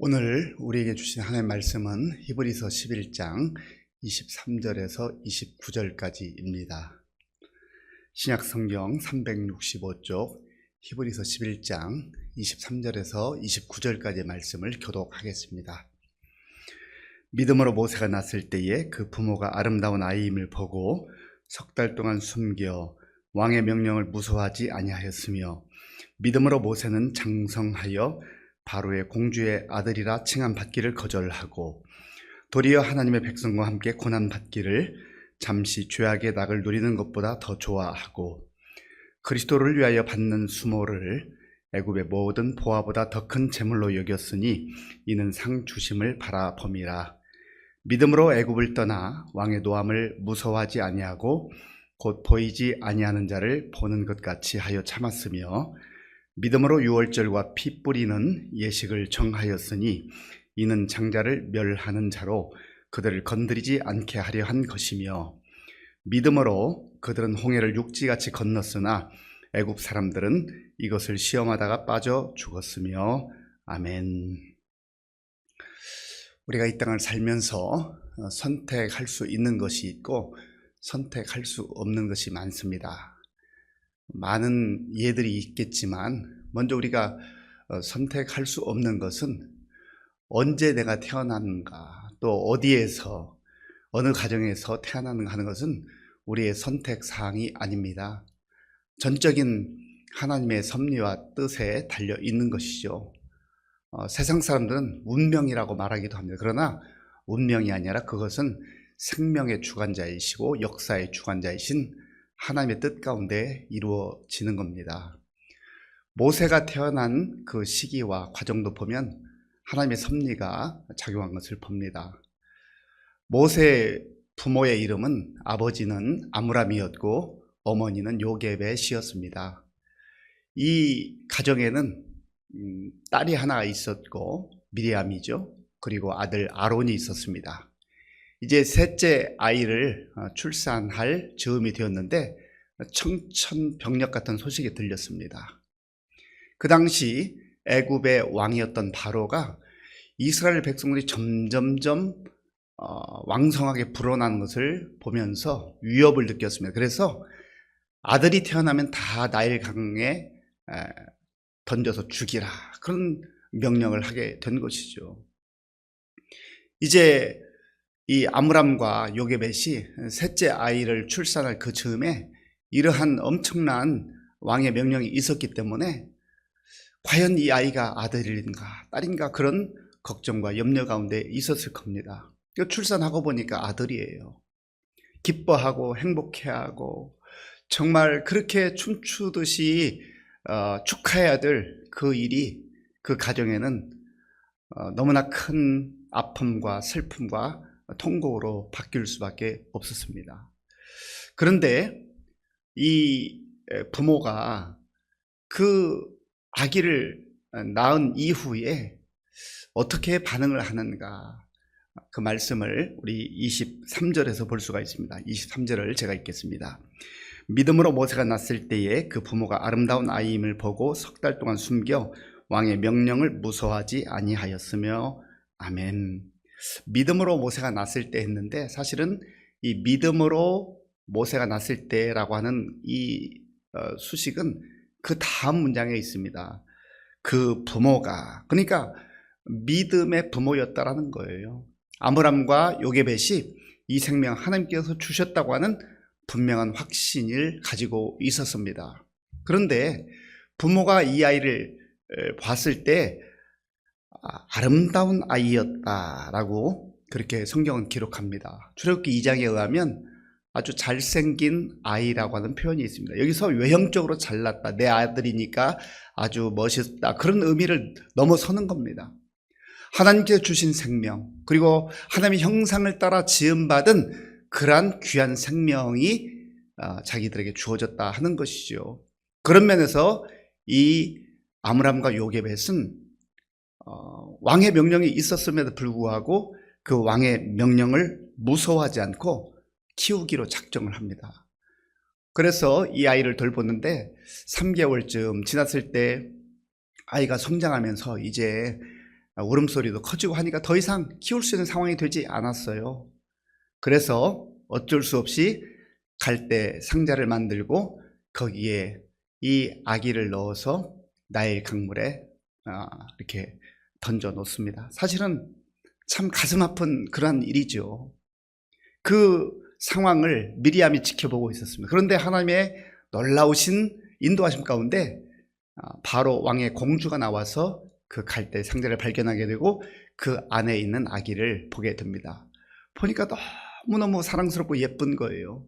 오늘 우리에게 주신 하나님의 말씀은 히브리서 11장 23절에서 29절까지입니다. 신약 성경 365쪽 히브리서 11장 23절에서 29절까지의 말씀을 교독하겠습니다. 믿음으로 모세가 났을 때에 그 부모가 아름다운 아이임을 보고 석 달 동안 숨겨 왕의 명령을 무서워하지 아니하였으며 믿음으로 모세는 장성하여 바로의 공주의 아들이라 칭함 받기를 거절하고 도리어 하나님의 백성과 함께 고난 받기를 잠시 죄악의 낙을 누리는 것보다 더 좋아하고 그리스도를 위하여 받는 수모를 애굽의 모든 보화보다 더 큰 재물로 여겼으니 이는 상 주심을 바라봄이라. 믿음으로 애굽을 떠나 왕의 노함을 무서워하지 아니하고 곧 보이지 아니하는 자를 보는 것 같이 하여 참았으며 믿음으로 유월절과 피 뿌리는 예식을 정하였으니 이는 장자를 멸하는 자로 그들을 건드리지 않게 하려 한 것이며 믿음으로 그들은 홍해를 육지같이 건넜으나 애굽 사람들은 이것을 시험하다가 빠져 죽었으며 아멘. 우리가 이 땅을 살면서 어, 선택할 수 있는 것이 있고 선택할 수 없는 것이 많습니다. 많은 예들이 있겠지만 먼저 우리가 어, 선택할 수 없는 것은 언제 내가 태어났는가 또 어디에서 어느 가정에서 태어났는가 하는 것은 우리의 선택 사항이 아닙니다. 전적인 하나님의 섭리와 뜻에 달려 있는 것이죠. 어, 세상 사람들은 운명이라고 말하기도 합니다. 그러나 운명이 아니라 그것은 생명의 주관자이시고 역사의 주관자이신 하나님의 뜻 가운데 이루어지는 겁니다. 모세가 태어난 그 시기와 과정도 보면 하나님의 섭리가 작용한 것을 봅니다. 모세 부모의 이름은 아버지는 아므람이었고 어머니는 요게벳이었습니다. 이 가정에는 음, 딸이 하나 있었고 미리암이죠. 그리고 아들 아론이 있었습니다. 이제 셋째 아이를 어, 출산할 즈음이 되었는데 청천벽력 같은 소식이 들렸습니다. 그 당시 애굽의 왕이었던 바로가 이스라엘 백성들이 점점점 어, 왕성하게 불어나는 것을 보면서 위협을 느꼈습니다. 그래서 아들이 태어나면 다 나일 강에 던져서 죽이라 그런 명령을 하게 된 것이죠. 이제 이 아므람과 요게벳이 셋째 아이를 출산할 그 즈음에 이러한 엄청난 왕의 명령이 있었기 때문에 과연 이 아이가 아들인가 딸인가 그런 걱정과 염려 가운데 있었을 겁니다. 출산하고 보니까 아들이에요. 기뻐하고 행복해하고 정말 그렇게 춤추듯이 어, 축하해야 될 그 일이 그 가정에는 어, 너무나 큰 아픔과 슬픔과 통곡으로 바뀔 수밖에 없었습니다. 그런데 이 부모가 그 아기를 낳은 이후에 어떻게 반응을 하는가 그 말씀을 우리 23절에서 볼 수가 있습니다. 23절을 제가 읽겠습니다. 믿음으로 모세가 났을 때에 그 부모가 아름다운 아이임을 보고 석 달 동안 숨겨 왕의 명령을 무서워하지 아니하였으며 아멘. 믿음으로 모세가 났을 때 했는데 사실은 이 믿음으로 모세가 났을 때라고 하는 이 어, 수식은 그 다음 문장에 있습니다. 그 부모가 그러니까 믿음의 부모였다라는 거예요. 아므람과 요게벳이 이 생명 하나님께서 주셨다고 하는 분명한 확신을 가지고 있었습니다. 그런데 부모가 이 아이를 봤을 때 아, 아름다운 아이였다라고 그렇게 성경은 기록합니다. 출애굽기 2장에 의하면 아주 잘생긴 아이라고 하는 표현이 있습니다. 여기서 외형적으로 잘났다. 내 아들이니까 아주 멋있다. 그런 의미를 넘어서는 겁니다. 하나님께서 주신 생명, 그리고 하나님의 형상을 따라 지음받은 그러한 귀한 생명이 아, 자기들에게 주어졌다 하는 것이죠. 그런 면에서 이 아므람과 요게벳은 어, 왕의 명령이 있었음에도 불구하고 그 왕의 명령을 무서워하지 않고 키우기로 작정을 합니다. 그래서 이 아이를 돌보는데 3개월쯤 지났을 때 아이가 성장하면서 이제 울음소리도 커지고 하니까 더 이상 키울 수 있는 상황이 되지 않았어요. 그래서 어쩔 수 없이 갈대 상자를 만들고 거기에 이 아기를 넣어서 나일 강물에 아, 이렇게 던져 놓습니다. 사실은 참 가슴 아픈 그러한 일이죠. 그 상황을 미리암이 지켜보고 있었습니다. 그런데 하나님의 놀라우신 인도하심 가운데 아, 바로 왕의 공주가 나와서 그 갈대 상자를 발견하게 되고 그 안에 있는 아기를 보게 됩니다. 보니까 너무너무 사랑스럽고 예쁜 거예요.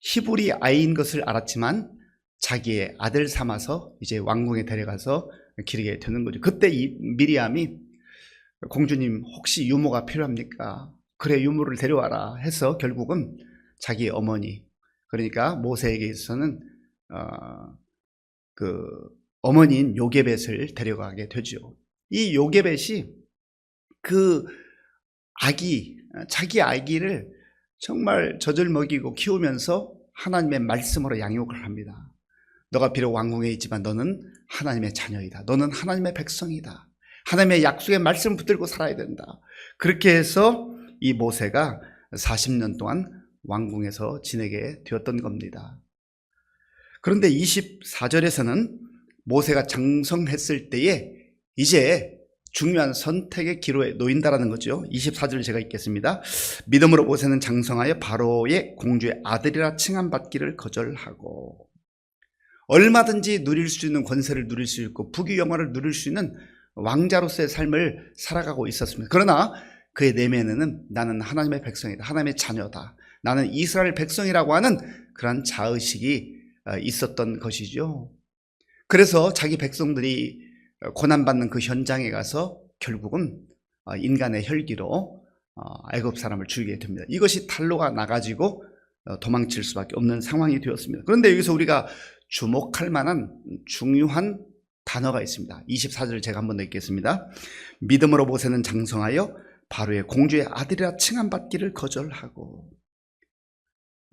히브리 아이인 것을 알았지만 자기의 아들 삼아서 이제 왕궁에 데려가서 기르게 되는 거죠. 그때 이 미리암이 공주님 혹시 유모가 필요합니까? 그래 유모를 데려와라 해서 결국은 자기 어머니 그러니까 모세에게 있어서는 어, 그 어머니인 요게벳을 데려가게 되죠. 이 요게벳이 그 아기 자기 아기를 정말 젖을 먹이고 키우면서 하나님의 말씀으로 양육을 합니다. 너가 비록 왕궁에 있지만 너는 하나님의 자녀이다. 너는 하나님의 백성이다. 하나님의 약속의 말씀 붙들고 살아야 된다. 그렇게 해서 이 모세가 40년 동안 왕궁에서 지내게 되었던 겁니다. 그런데 24절에서는 모세가 장성했을 때에 이제 중요한 선택의 기로에 놓인다라는 거죠. 24절 제가 읽겠습니다. 믿음으로 모세는 장성하여 바로의 공주의 아들이라 칭함받기를 거절하고 얼마든지 누릴 수 있는 권세를 누릴 수 있고 부귀 영화를 누릴 수 있는 왕자로서의 삶을 살아가고 있었습니다. 그러나 그의 내면에는 나는 하나님의 백성이다. 하나님의 자녀다. 나는 이스라엘 백성이라고 하는 그런 자의식이 어, 있었던 것이죠. 그래서 자기 백성들이 고난받는 그 현장에 가서 결국은 어, 인간의 혈기로 어, 애굽 사람을 죽이게 됩니다. 이것이 탈로가 나가지고 도망칠 수밖에 없는 상황이 되었습니다. 그런데 여기서 우리가 주목할 만한 중요한 단어가 있습니다. 24절 제가 한번 읽겠습니다. 믿음으로 모세는 장성하여 바로의 공주의 아들이라 칭함받기를 거절하고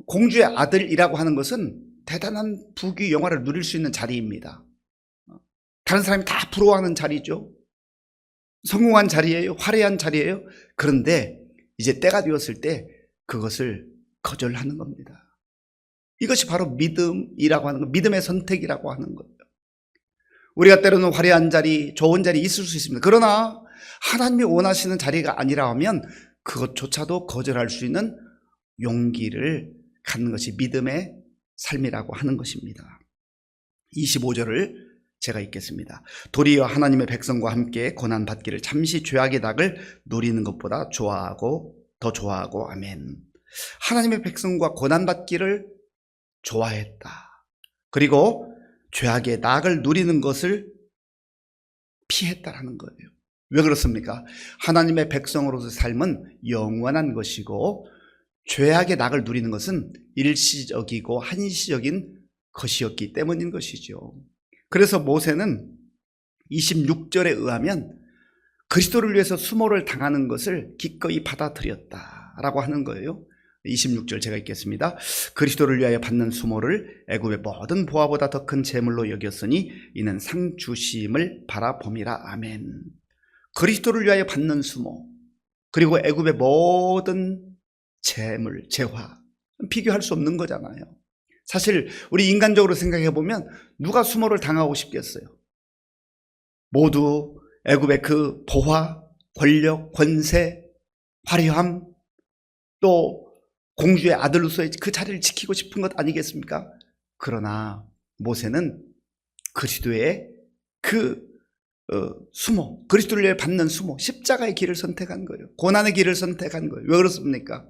공주의 아들이라고 하는 것은 대단한 부귀 영화를 누릴 수 있는 자리입니다. 다른 사람이 다 부러워하는 자리죠. 성공한 자리예요. 화려한 자리예요. 그런데 이제 때가 되었을 때 그것을 거절하는 겁니다. 이것이 바로 믿음이라고 하는 것, 믿음의 선택이라고 하는 거예요. 우리가 때로는 화려한 자리, 좋은 자리 있을 수 있습니다. 그러나 하나님이 원하시는 자리가 아니라 하면 그것조차도 거절할 수 있는 용기를 갖는 것이 믿음의 삶이라고 하는 것입니다. 25절을 제가 읽겠습니다. 도리어 하나님의 백성과 함께 고난 받기를 잠시 죄악의 닭을 누리는 것보다 좋아하고 더 좋아하고 아멘. 하나님의 백성과 고난 받기를 좋아했다. 그리고 죄악의 낙을 누리는 것을 피했다라는 거예요. 왜 그렇습니까? 하나님의 백성으로서 삶은 영원한 것이고 죄악의 낙을 누리는 것은 일시적이고 한시적인 것이었기 때문인 것이죠. 그래서 모세는 26절에 의하면 그리스도를 위해서 수모를 당하는 것을 기꺼이 받아들였다라고 하는 거예요. 26절 제가 읽겠습니다. 그리스도를 위하여 받는 수모를 애굽의 모든 보화보다 더 큰 재물로 여겼으니 이는 상 주심을 바라봄이라 아멘. 그리스도를 위하여 받는 수모 그리고 애굽의 모든 재물, 재화 비교할 수 없는 거잖아요. 사실 우리 인간적으로 생각해 보면 누가 수모를 당하고 싶겠어요. 모두 애굽의 그 보화, 권력, 권세, 화려함 또 공주의 아들로서의 그 자리를 지키고 싶은 것 아니겠습니까? 그러나 모세는 그리스도의 그 어, 수모, 그리스도를 위해 받는 수모, 십자가의 길을 선택한 거예요. 고난의 길을 선택한 거예요. 왜 그렇습니까?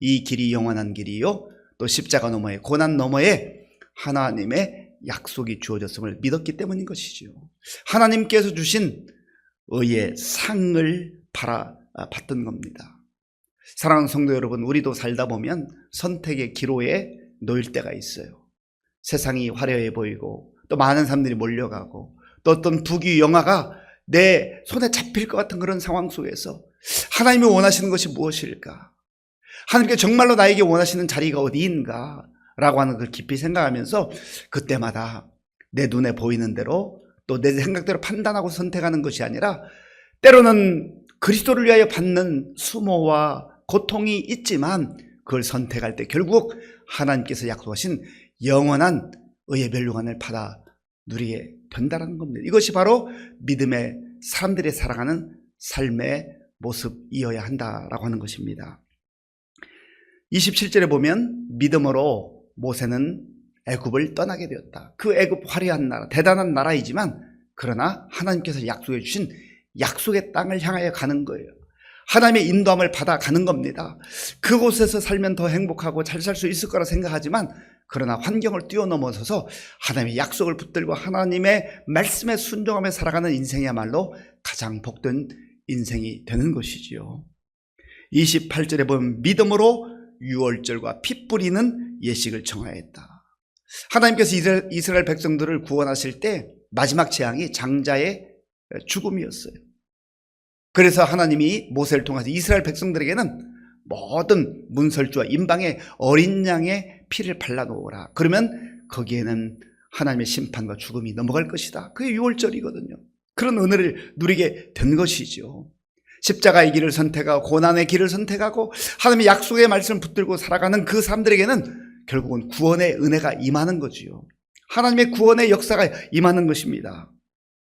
이 길이 영원한 길이요. 또 십자가 너머에, 고난 너머에 하나님의 약속이 주어졌음을 믿었기 때문인 것이죠. 하나님께서 주신 의의 상을 바라 받던 겁니다. 사랑하는 성도 여러분, 우리도 살다 보면 선택의 기로에 놓일 때가 있어요. 세상이 화려해 보이고 또 많은 사람들이 몰려가고 또 어떤 부귀 영화가 내 손에 잡힐 것 같은 그런 상황 속에서 하나님이 원하시는 것이 무엇일까? 하나님께 정말로 나에게 원하시는 자리가 어디인가? 라고 하는 걸 깊이 생각하면서 그때마다 내 눈에 보이는 대로 또 내 생각대로 판단하고 선택하는 것이 아니라 때로는 그리스도를 위하여 받는 수모와 고통이 있지만 그걸 선택할 때 결국 하나님께서 약속하신 영원한 의의 멸류관을 받아 누리게 된다는 겁니다. 이것이 바로 믿음의 사람들이 살아가는 삶의 모습이어야 한다라고 하는 것입니다. 27절에 보면 믿음으로 모세는 애굽을 떠나게 되었다. 그 애굽 화려한 나라, 대단한 나라이지만 그러나 하나님께서 약속해 주신 약속의 땅을 향하여 가는 거예요. 하나님의 인도함을 받아 가는 겁니다. 그곳에서 살면 더 행복하고 잘 살 수 있을 거라 생각하지만 그러나 환경을 뛰어넘어서서 하나님의 약속을 붙들고 하나님의 말씀에 순종하며 살아가는 인생이야말로 가장 복된 인생이 되는 것이지요. 28절에 보면 믿음으로 유월절과 피 뿌리는 예식을 정하였다. 하나님께서 이스라엘 백성들을 구원하실 때 마지막 재앙이 장자의 죽음이었어요. 그래서 하나님이 모세를 통해서 이스라엘 백성들에게는 모든 문설주와 임방의 어린 양의 피를 발라놓으라. 그러면 거기에는 하나님의 심판과 죽음이 넘어갈 것이다. 그게 6월절이거든요. 그런 은혜를 누리게 된 것이죠. 십자가의 길을 선택하고 고난의 길을 선택하고 하나님의 약속의 말씀을 붙들고 살아가는 그 사람들에게는 결국은 구원의 은혜가 임하는 거지요. 하나님의 구원의 역사가 임하는 것입니다.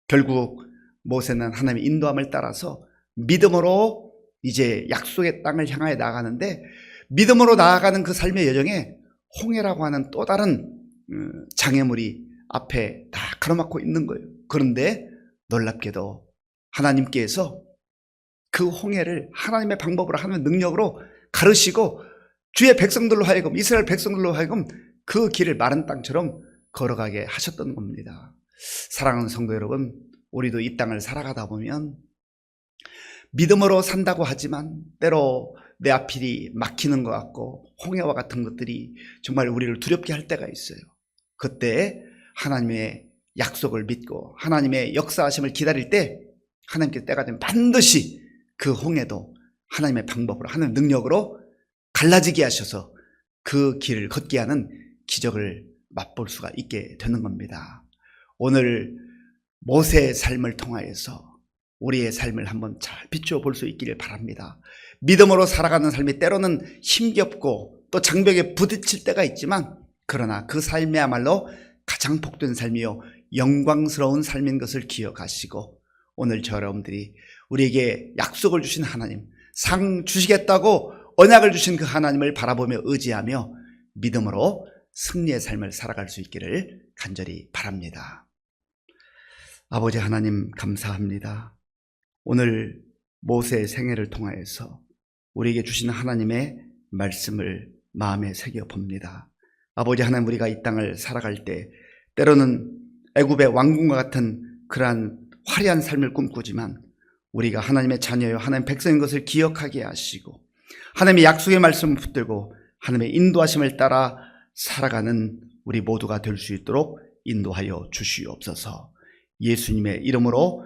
결국 모세는 하나님의 인도함을 따라서 믿음으로 이제 약속의 땅을 향하여 나가는데 믿음으로 나아가는 그 삶의 여정에 홍해라고 하는 또 다른 음, 장애물이 앞에 다 가로막고 있는 거예요. 그런데 놀랍게도 하나님께서 그 홍해를 하나님의 방법으로 하나님의 능력으로 가르시고 주의 백성들로 하여금 이스라엘 백성들로 하여금 그 길을 마른 땅처럼 걸어가게 하셨던 겁니다. 사랑하는 성도 여러분, 우리도 이 땅을 살아가다 보면 믿음으로 산다고 하지만 때로 내 앞이 막히는 것 같고 홍해와 같은 것들이 정말 우리를 두렵게 할 때가 있어요. 그때 하나님의 약속을 믿고 하나님의 역사하심을 기다릴 때 하나님께 때가 되면 반드시 그 홍해도 하나님의 방법으로 하나님의 능력으로 갈라지게 하셔서 그 길을 걷게 하는 기적을 맛볼 수가 있게 되는 겁니다. 오늘 모세의 삶을 통하여서 우리의 삶을 한번 잘 비추어 볼 수 있기를 바랍니다. 믿음으로 살아가는 삶이 때로는 힘겹고 또 장벽에 부딪힐 때가 있지만 그러나 그 삶이야말로 가장 복된 삶이요 영광스러운 삶인 것을 기억하시고 오늘 저 여러분들이 우리에게 약속을 주신 하나님 상 주시겠다고 언약을 주신 그 하나님을 바라보며 의지하며 믿음으로 승리의 삶을 살아갈 수 있기를 간절히 바랍니다. 아버지 하나님 감사합니다. 오늘 모세의 생애를 통하여서 우리에게 주신 하나님의 말씀을 마음에 새겨 봅니다. 아버지 하나님 우리가 이 땅을 살아갈 때 때로는 애굽의 왕궁과 같은 그러한 화려한 삶을 꿈꾸지만 우리가 하나님의 자녀요 하나님 백성인 것을 기억하게 하시고 하나님의 약속의 말씀을 붙들고 하나님의 인도하심을 따라 살아가는 우리 모두가 될 수 있도록 인도하여 주시옵소서. 예수님의 이름으로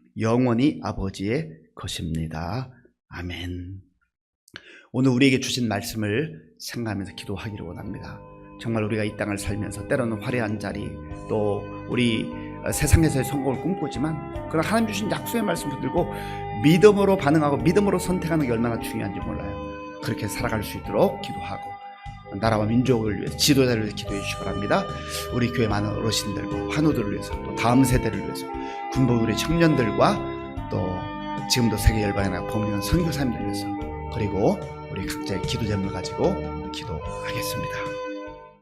영원히 아버지의 것입니다. 아멘. 오늘 우리에게 주신 말씀을 생각하면서 기도하기를 원합니다. 정말 우리가 이 땅을 살면서 때로는 화려한 자리 또 우리 세상에서의 성공을 꿈꾸지만 그러나 하나님 주신 약속의 말씀 붙들고 믿음으로 반응하고 믿음으로 선택하는 게 얼마나 중요한지 몰라요. 그렇게 살아갈 수 있도록 기도하고 나라와 민족을 위해서 지도자를 위해서 기도해 주시기 바랍니다. 우리 교회 많은 어르신들과 환우들을 위해서 또 다음 세대를 위해서 군복 우리 청년들과 또 지금도 세계 열방에 나가 범위는 선교사님들 위해서 그리고 우리 각자의 기도 제목을 가지고 기도하겠습니다.